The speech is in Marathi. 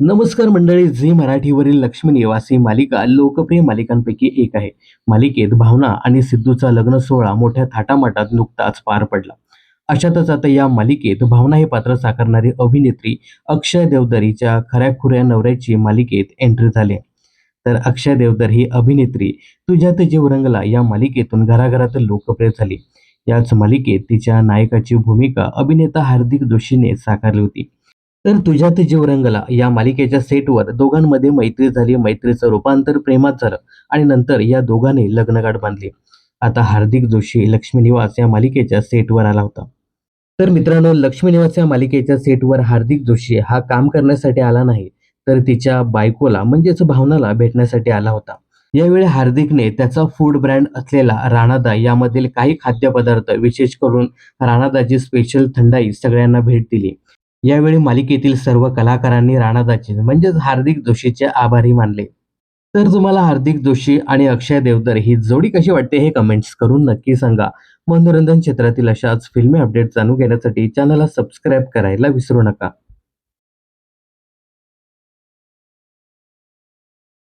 नमस्कार मंडळी झी मराठीवरील लक्ष्मी निवासी मालिका लोकप्रिय मालिकांपैकी एक आहे. मालिकेत भावना आणि सिद्धूचा लग्न सोहळा मोठ्या थाटामाटात नुकताच पार पडला. अशातच आता या मालिकेत भावना हे पात्र साकारणारी अभिनेत्री अक्षय देवदरीच्या खऱ्याखुऱ्या नवऱ्याची मालिकेत एंट्री झाली तर अक्षय देवदर ही अभिनेत्री तुझ्यात जीव रंगला या मालिकेतून घराघरात लोकप्रिय झाली. याच मालिकेत तिच्या नायकाची भूमिका अभिनेता हार्दिक जोशीने साकारली होती. तर तुझ्यात जीव रंगला या मालिकेच्या सेटवर दोघांमध्ये मैत्री झाली मैत्रीचं रूपांतर प्रेमात झालं आणि नंतर या दोघांनी लग्नगाठ बांधली. आता हार्दिक जोशी लक्ष्मी निवास या मालिकेच्या सेटवर आला होता. तर मित्रांनो लक्ष्मी निवास या मालिकेच्या सेटवर हार्दिक जोशी हा काम करण्यासाठी आला नाही तर तिच्या बायकोला म्हणजेच भावनाला भेटण्यासाठी आला होता. यावेळी हार्दिकने त्याचा फूड ब्रँड असलेला राणादा यामधील काही खाद्यपदार्थ विशेष करून राणादाची स्पेशल थंडाई सगळ्यांना भेट दिली. यावेळी मालिकेतील सर्व कलाकारांनी राणादाचे म्हणजेच हार्दिक जोशीचे आभारी मानले. तर तुम्हाला हार्दिक जोशी आणि अक्षय देवधर ही जोडी कशी वाटते हे कमेंट्स करून नक्की सांगा. मनोरंजन क्षेत्रातील अशाच फिल्मी अपडेट जाणून घेण्यासाठी चॅनलला सबस्क्राईब करायला विसरू नका.